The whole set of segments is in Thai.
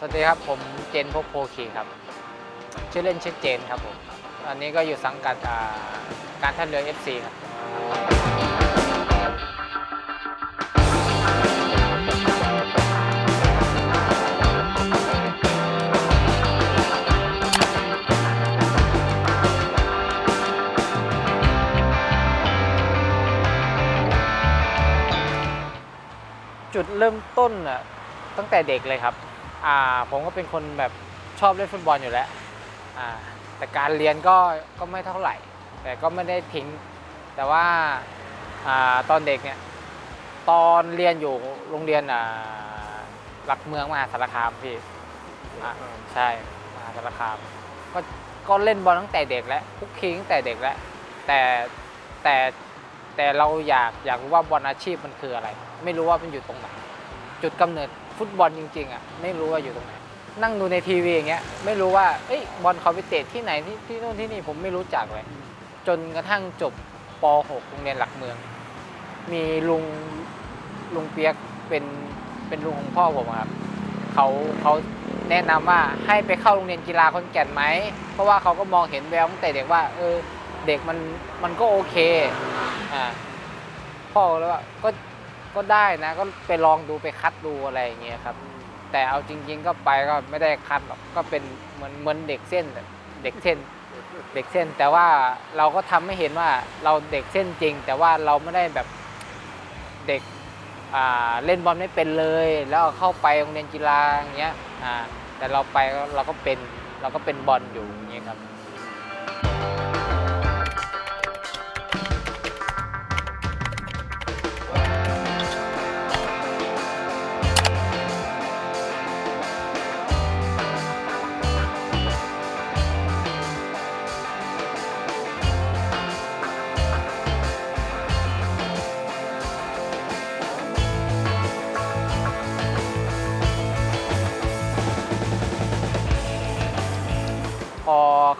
สวัสดีครับ ผมเจนพบโพคีครับ ชื่อเล่นชื่อเจนครับผมตอนนี้ก็อยู่สังกัดการท่าเรือ FC ครับ จุดเริ่มต้นอะตั้งแต่เด็กเลยครับ อ่าผมก็เป็นคนแบบชอบเล่นฟุตบอลอยู่แล้วอ่าแต่การเรียนก็ก็ไม่เท่าไหร่ แต่ก็ไม่ได้ทิ้ง แต่ว่าอ่าตอนเด็กเนี่ยตอนเรียนอยู่โรงเรียนอ่าหลักเมืองมหาสารคามพี่อ่าใช่มหาสารคามก็ก็เล่นบอลตั้งแต่เด็กแล้วคุกคีตั้งแต่เด็กแล้วแต่แต่แต่เราอยากอยากรู้ว่าบอลอาชีพมันคืออะไร ไม่รู้ว่ามันอยู่ตรงไหนจุดกำเนิด ฟุตบอลจริงๆอะไม่รู้ว่าอยู่ตรงไหน นั่งดูในทีวีอย่างเงี้ยไม่รู้ว่าเอ้ยบอลเขาไปเตะที่ไหนที่ที่โน่นที่นี่ผมไม่รู้จักเลย จนกระทั่งจบป .6 โรงเรียนหลักเมือง มีลุงลุงเปียกเป็นเป็นลุงของพ่อผมอะครับเขาเขาแนะนำว่าให้ไปเข้าโรงเรียนกีฬาขอนแก่นไหม เพราะว่าเขาก็มองเห็นแววตั้งแต่เด็กว่า เออ เด็กมันมันก็โอเค อ่าพ่อก็เลยว่าก็ ก็ได้นะก็ไปลองดูไปคัดดูอะไรอย่างเงี้ยครับ แต่เอาจริง ๆ ก็ไปก็ไม่ได้คัดหรอกก็เป็นเหมือนเหมือนเด็กเส้นอะเด็กเส้นเด็กเส้น แต่ว่าเราก็ทำให้เห็นว่าเราเด็กเส้นจริง แต่ว่าเราไม่ได้แบบเด็กอ่าเล่นบอลไม่เป็นเลย แล้วเข้าไปโรงเรียนกีฬาอย่างเงี้ยอ่าแต่เราไปก็เราก็เป็นเราก็เป็นบอลอยู่อย่างเงี้ยครับ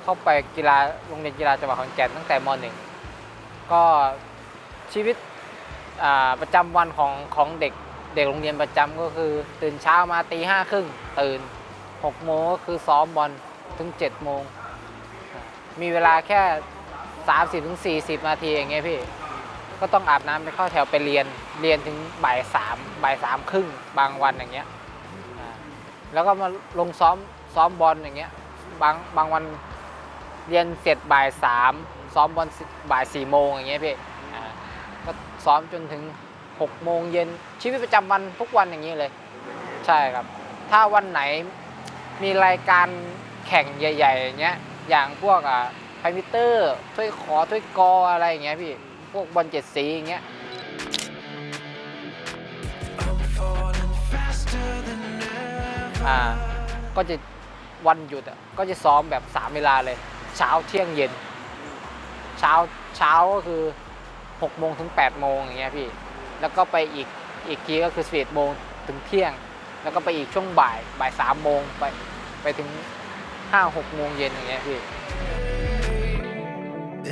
เข้าไปกีฬาโรงเรียนกีฬาจังหวัดขอนแก่นตั้งแต่ม .1 ก็ชีวิตประจำวันของของเด็กเด็กโรงเรียนประจำก็คือ ตื่นเช้ามาตีห้าครึ่งตื่น6โมงก็คือซ้อมบอลถึง7โมงมีเวลาแค่ 30ถึง40 นาทีอย่างเงี้ยพี่ก็ต้องอาบน้ำไปเข้าแถวไปเรียนเรียนถึงบ่ายสามบ่ายสามครึ่งบางวันอย่างเงี้ยแล้วก็มาลงซ้อมซ้อมบอลอย่างเงี้ยบางบางวัน เรียนเสร็จบ่ายสามซ้อมบอลบ่ายสี่โมงอย่างเงี้ยพี่ก็ซ้อมจนถึงหกโมงเย็นชีวิตประจำวันทุกวันอย่างนี้เลย ใช่ครับ ถ้าวันไหนมีรายการแข่งใหญ่ๆอย่างเงี้ยอย่างพวกอะไพมิเตอร์ถ้วยขอถ้วยกออะไรอย่างเงี้ยพี่พวกบอลเจ็ดสีอย่างเงี้ยอ่าก็จะวันหยุดอะก็จะซ้อมแบบสามเวลาเลย เช้าเที่ยงเย็น เช้าเช้าก็คือ6โมงถึง8โมงอย่างเงี้ยพี่แล้วก็ไปอีกอีกทีก็คือ11โมงถึงเที่ยง แล้วก็ไปอีกช่วงบ่ายบ่ายสามโมงไปไปถึง5 6โมงเย็นอย่างเงี้ยพี่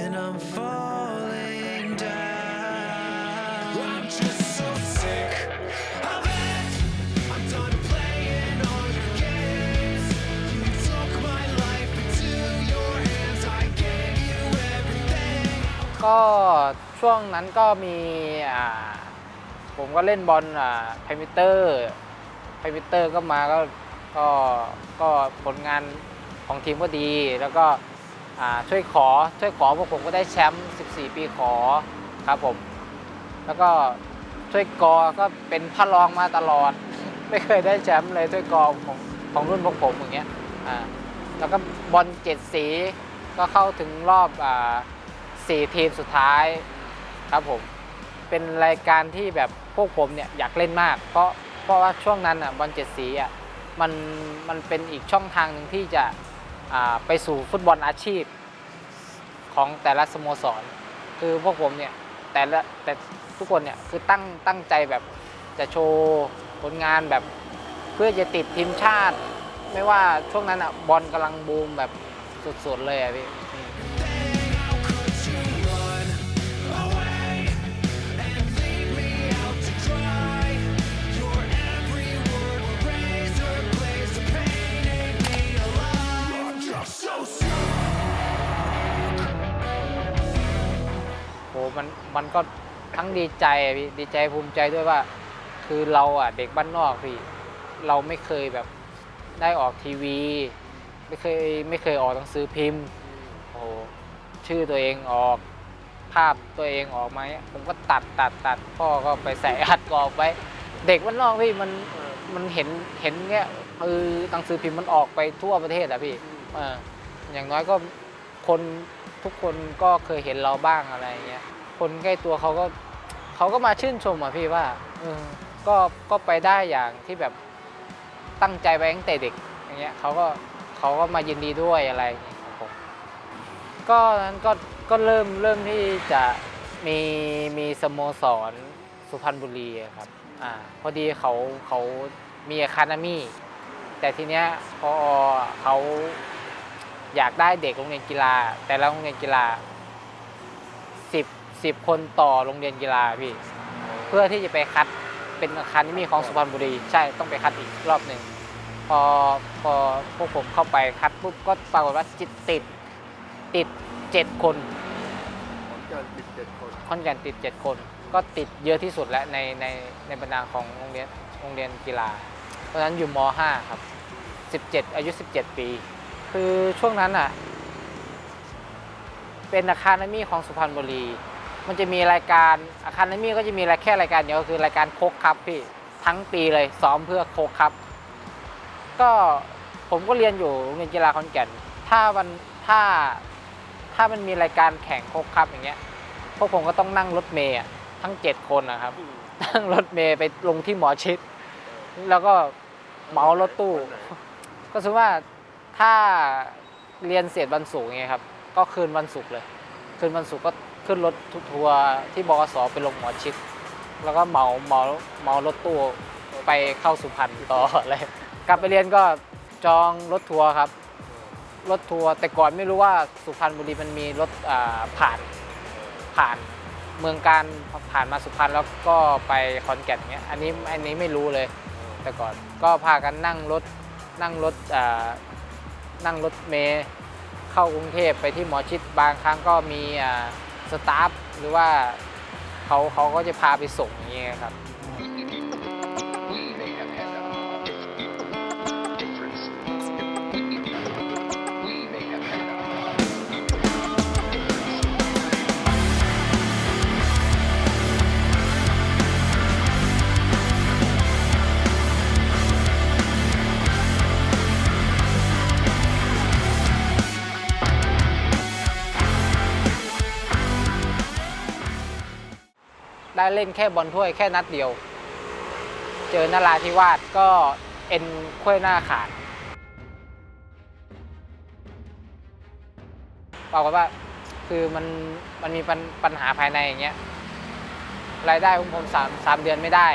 And I'm falling ก็ช่วงนั้นก็มีผมก็เล่นบอลอ่าไพมิเตอร์ไพมิเตอร์ก็มาก็ก็ก็ผลงานของทีมก็ดี แล้วก็ช่วยขอช่วยขอพวกผมก็ได้แชมป์ 14 ปีขอครับผม แล้วก็ช่วยกอก็เป็นพระรองมาตลอด ไม่เคยได้แชมป์เลยช่วยกอของของรุ่นพวกผมอย่างเงี้ยอ่าแล้วก็บอลเจ็ดสีก็เข้าถึงรอบอ่า สี่ทีมสุดท้ายครับผม เป็นรายการที่แบบพวกผมเนี่ยอยากเล่นมาก เพราะเพราะว่าช่วงนั้นอะบอลเจ็ดสีอะมันมันเป็นอีกช่องทางหนึ่งที่จะอ่าไปสู่ฟุตบอลอาชีพของแต่ละสโมสร คือพวกผมเนี่ยแต่ละแต่ทุกคนเนี่ยคือตั้งตั้งใจแบบจะโชว์ผลงานแบบเพื่อจะติดทีมชาติ ไม่ว่าช่วงนั้นอะบอลกำลังบูมแบบสุดๆเลยอะพี่ มันมันก็ทั้งดีใจพี่ดีใจภูมิใจด้วยว่า คือเราอะเด็กบ้านนอกพี่เราไม่เคยแบบได้ออกทีวี ไม่เคยไม่เคยออกหนังสือพิมพ์โอ้โหชื่อตัวเองออกภาพตัวเองออกมาเนี่ยผมก็ตัดตัดตัดพ่อก็ไปใส่อัดกรอบไว้ เด็กบ้านนอกพี่มันมันเห็นเห็นเงี้ยเออหนังสือพิมพ์มันออกไปทั่วประเทศอะพี่เอออย่างน้อยก็คนทุกคนก็เคยเห็นเราบ้างอะไรเงี้ย คนใกล้ตัวเขาก็เขาก็มาชื่นชมอะพี่ว่าเออก็ก็ไปได้อย่างที่แบบตั้งใจไว้ตั้งแต่เด็กอย่างเงี้ยเขาก็เขาก็มายินดีด้วยอะไรอย่างเงี้ยครับผมก็นั้นก็ก็เริ่มเริ่มที่จะมีมีสโมสรสุพรรณบุรีครับอ่าพอดีเขาเขามีอะคาเดมี่แต่ทีเนี้ยพอเขาอยากได้เด็กโรงเรียนกีฬา แต่ละโรงเรียนกีฬา สิบสิบคนต่อโรงเรียนกีฬาพี่ เพื่อที่จะไปคัดเป็นอะคาเดมี่ของสุพรรณบุรี ใช่ต้องไปคัดอีกรอบหนึ่งพอพอพวกผมเข้าไปคัดปุ๊บก็ปรากฏว่าจิตติดติดเจ็ดคนเกินสิบเจ็ดคนขอนแก่นติด7คน ก็ติดเยอะที่สุดแล้วในในในบรรดาของโรงเรียนโรงเรียนกีฬา เพราะฉะนั้นอยู่ม .5 ครับ 17 อายุ 17 ปี คือช่วงนั้นอะเป็นอาคาเดมี่ของสุพรรณบุรี มันจะมีรายการอาคาเดมี่ก็จะมีแค่รายการเดียวก็คือรายการโคกครับพี่ทั้งปีเลยซ้อมเพื่อโคกครับ ก็ผมก็เรียนอยู่โรงเรียนกีฬาขอนแก่น ถ้าวันถ้าถ้ามันมีรายการแข่งโคกครับอย่างเงี้ยพวกผมก็ต้องนั่งรถเมย์อะทั้งเจ็ดคนนะครับ นั่งรถเมย์ไปลงที่หมอชิด แล้วก็เหมารถตู้ ก็คือว่าถ้าเรียนเสร็จวันศุกร์อย่างเงี้ยครับ ก็คืนวันศุกร์เลย คืนวันศุกร์ก็ ขึ้นรถทัวร์ที่บกสไปลงหมอชิดแล้วก็เหมาเหมาเหมารถตู้ไปเข้าสุพรรณต่ออะไรกลับไปเรียนก็จองรถทัวร์ครับ รถทัวร์แต่ก่อนไม่รู้ว่าสุพรรณบุรีมันมีรถผ่านผ่านเมืองการผ่านมาสุพรรณแล้วก็ไปขอนแก่นเนี้ยอันนี้อันนี้ไม่รู้เลย แต่ก่อนก็พากันนั่งรถนั่งรถนั่งรถเมย์เข้ากรุงเทพไปที่หมอชิดบางครั้งก็มี สตาฟหรือว่าเขาเขาก็จะพาไปส่งอย่างเงี้ยครับ ได้เล่นแค่บอลถ้วยแค่นัดเดียว เจอนาราธิวาสก็เอ็นคุ้วยหน้าขาดบอกฏว่าคือมันมันมีปัญปัญหาภายในอย่างเงี้ยรายได้ของผมสามสามเดือนไม่ได้